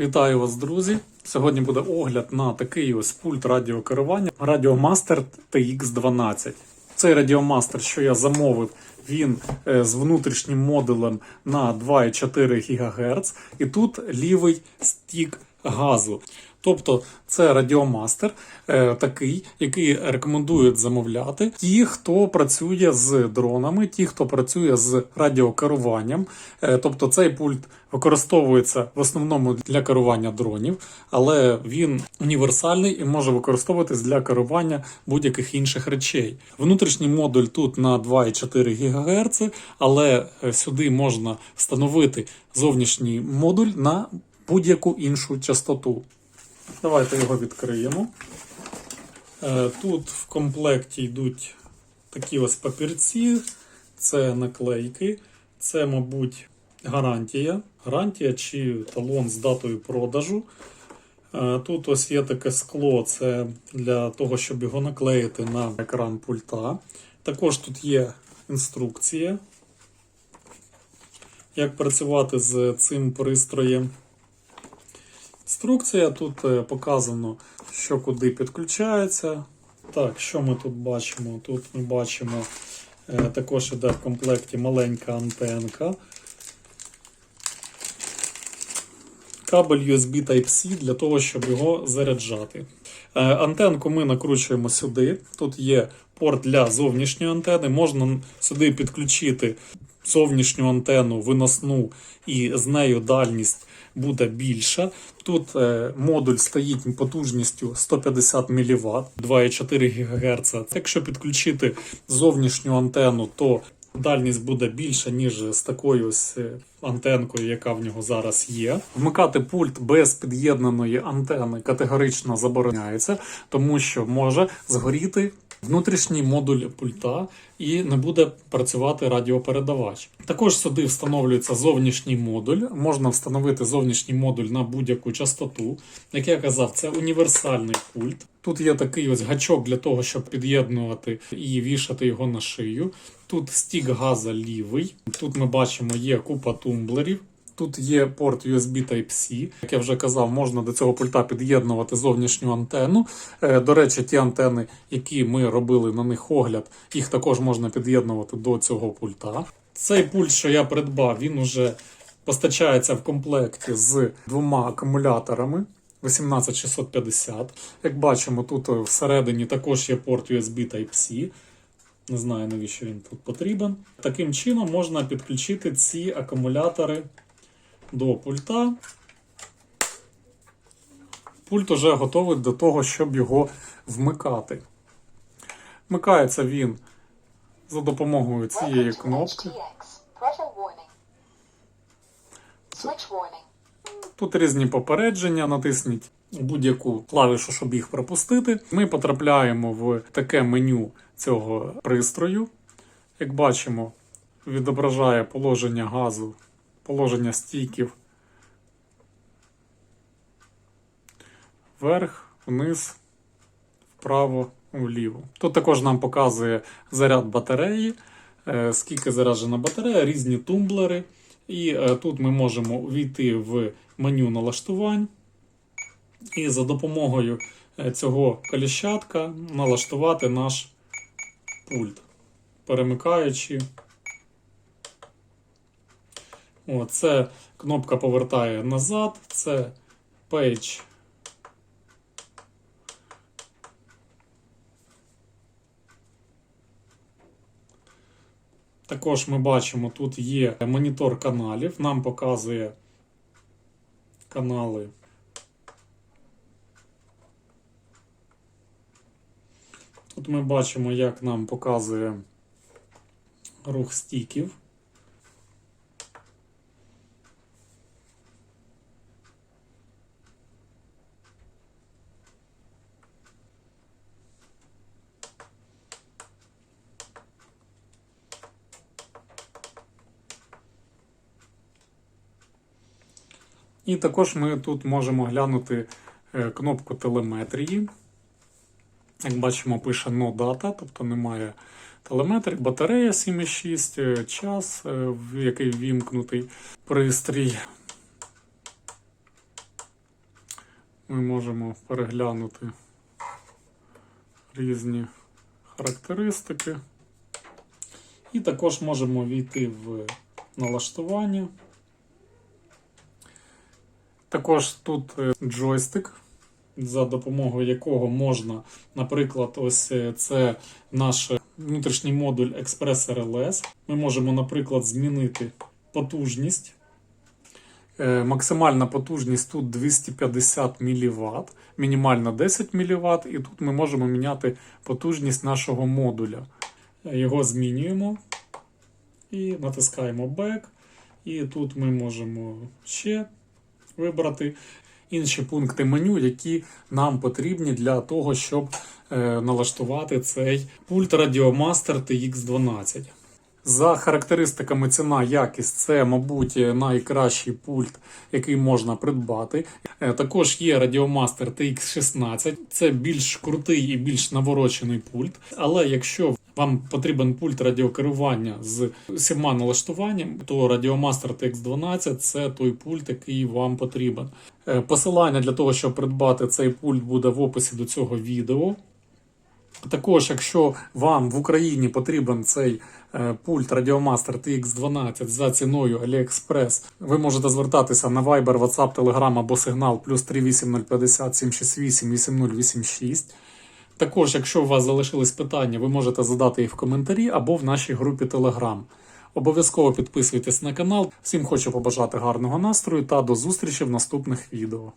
Вітаю вас, друзі! Сьогодні буде огляд на такий ось пульт радіокерування Radiomaster TX12. Цей Radiomaster, що я замовив, він е, з внутрішнім модулем на 2,4 ГГц, і тут лівий стік газу. Тобто це радіомастер е, такий, який рекомендують замовляти ті, хто працює з дронами, ті, хто працює з радіокеруванням. Е, тобто цей пульт використовується в основному для керування дронів, але він універсальний і може використовуватись для керування будь-яких інших речей. Внутрішній модуль тут на 2,4 ГГц, але е, сюди можна встановити зовнішній модуль на будь-яку іншу частоту. Давайте його відкриємо. Е, Тут в комплекті йдуть такі ось папірці, це наклейки, це, мабуть, гарантія. Гарантія чи талон з датою продажу. Е, Тут ось є таке скло, це для того, щоб його наклеїти на екран пульта. Також тут є інструкція, як працювати з цим пристроєм. Інструкція тут е, показано, що куди підключається. Так, що ми тут бачимо? Тут ми бачимо, е, також іде в комплекті маленька антенка. Кабель USB Type-C для того, щоб його заряджати. Е, Антенку ми накручуємо сюди. Тут є порт для зовнішньої антени. Можна сюди підключити зовнішню антенну виносну, і з нею дальність буде більша. Тут е, модуль стоїть потужністю 150 мВт, 2,4 ГГц. Якщо підключити зовнішню антенну, то дальність буде більша, ніж з такою ось е, антенкою, яка в нього зараз є. Вмикати пульт без під'єднаної антени категорично забороняється, тому що може згоріти внутрішній модуль пульта і не буде працювати радіопередавач. Також сюди встановлюється зовнішній модуль. Можна встановити зовнішній модуль на будь-яку частоту. Як я казав, це універсальний пульт. Тут є такий ось гачок для того, щоб під'єднувати і вішати його на шию. Тут стік газа лівий. Тут ми бачимо, є купа тумблерів. Тут є порт USB Type-C. Як я вже казав, можна до цього пульта під'єднувати зовнішню антенну. Е, До речі, ті антени, які ми робили на них огляд, їх також можна під'єднувати до цього пульта. Цей пульт, що я придбав, він уже постачається в комплекті з двома акумуляторами. 18650. Як бачимо, тут всередині також є порт USB Type-C. Не знаю, навіщо він тут потрібен. Таким чином можна підключити ці акумулятори до пульта. Пульт уже готовий до того, щоб його вмикати. Вмикається він за допомогою цієї кнопки. Тут різні попередження, натисніть будь-яку клавішу, щоб їх пропустити. Ми потрапляємо в таке меню цього пристрою. Як бачимо, відображає положення газу, положення стійків вверх, вниз, вправо, вліво. Тут також нам показує заряд батареї, е, скільки заряджена батарея, різні тумблери. І е, тут ми можемо увійти в меню налаштувань. І за допомогою е, цього коліщатка налаштувати наш пульт, перемикаючи. О, це кнопка повертає назад, це Page. Також ми бачимо, тут є монітор каналів, нам показує канали. Тут ми бачимо, як нам показує рух стіків. І також ми тут можемо глянути е, кнопку телеметрії. Як бачимо, пише No Data, тобто немає телеметрії, батарея 7,6, е, час, е, в який ввімкнутий пристрій. ми можемо переглянути різні характеристики. І також можемо війти в налаштування. Також тут е, джойстик, за допомогою якого можна, наприклад, ось е, це наш внутрішній модуль Express RLS. Ми можемо, наприклад, змінити потужність. Е, Максимальна потужність тут 250 мВт, мінімальна 10 мВт, і тут ми можемо міняти потужність нашого модуля. Його змінюємо і натискаємо Back. І тут ми можемо ще вибрати інші пункти меню, які нам потрібні для того, щоб е, налаштувати цей пульт Radiomaster TX12. За характеристиками ціна якість це, мабуть, найкращий пульт, який можна придбати. Е, Також є Radiomaster TX16, це більш крутий і більш наворочений пульт. Але якщо вам потрібен пульт радіокерування з всіма налаштуваннями, то Radiomaster TX12 це той пульт, який вам потрібен. Е, Посилання для того, щоб придбати цей пульт, буде в описі до цього відео. Також, якщо вам в Україні потрібен цей е, пульт Radiomaster TX12 за ціною AliExpress, ви можете звертатися на Viber, WhatsApp, Telegram або Signal плюс 38050 768 8086. Також, якщо у вас залишились питання, ви можете задати їх в коментарі або в нашій групі Telegram. Обов'язково підписуйтесь на канал. Всім хочу побажати гарного настрою та до зустрічі в наступних відео.